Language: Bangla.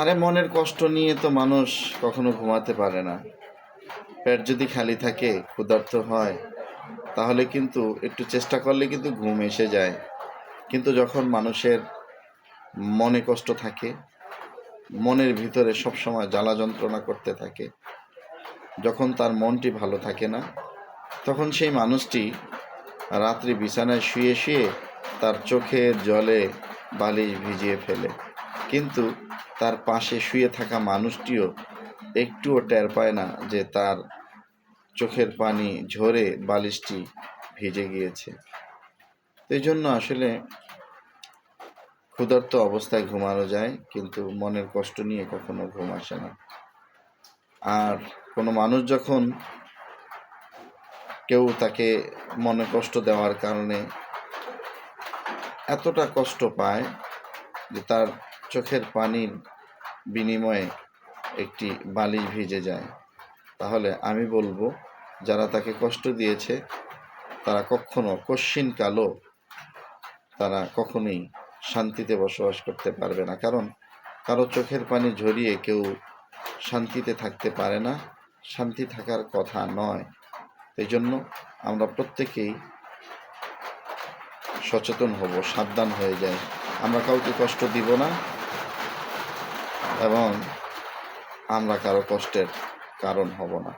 আরে মনের কষ্ট নিয়ে তো মানুষ কখনো ঘুমাতে পারে না। পেট যদি খালি থাকে, ক্ষুধার্ত হয়, তাহলে কিন্তু একটু চেষ্টা করলে কিন্তু ঘুম এসে যায়। কিন্তু যখন মানুষের মনে কষ্ট থাকে, মনের ভিতরে সবসময় জ্বালা যন্ত্রণা করতে থাকে, যখন তার মনটি ভালো থাকে না, তখন সেই মানুষটি রাত্রি বিছানায় শুয়ে শুয়ে তার চোখের জলে বালিশ ভিজিয়ে ফেলে। কিন্তু তার পাশে শুয়ে থাকা মানুষটিও একটুও টের পায় না যে তার চোখের পানি ঝরে বালিশটি ভিজে গিয়েছে। এই জন্য আসলে ক্ষুধার্ত অবস্থায় ঘুমানো যায়, কিন্তু মনের কষ্ট নিয়ে কখনো ঘুম আসে না। আর কোনো মানুষ যখন কেউ তাকে মনে কষ্ট দেওয়ার কারণে এতটা কষ্ট পায় যে তার চোখের পানির বিনিময়ে একটি বালিশ ভিজে যায়। তাহলে আমি বলব, যারা তাকে কষ্ট দিয়েছে, তারা কখনো কশ্চিন কালো, তারা কখনোই শান্তিতে বসবাস করতে পারবে না। কারণ কারও চোখের পানি ঝরিয়ে কেউ শান্তিতে থাকতে পারে না। শান্তি থাকার কথা নয়। এই জন্য আমরা প্রত্যেকেই সচেতন হব, সাবধান হয়ে যাই। আমরা কাউকে কষ্ট দিব না এবং আমরা কারও কষ্টের কারণ হব না।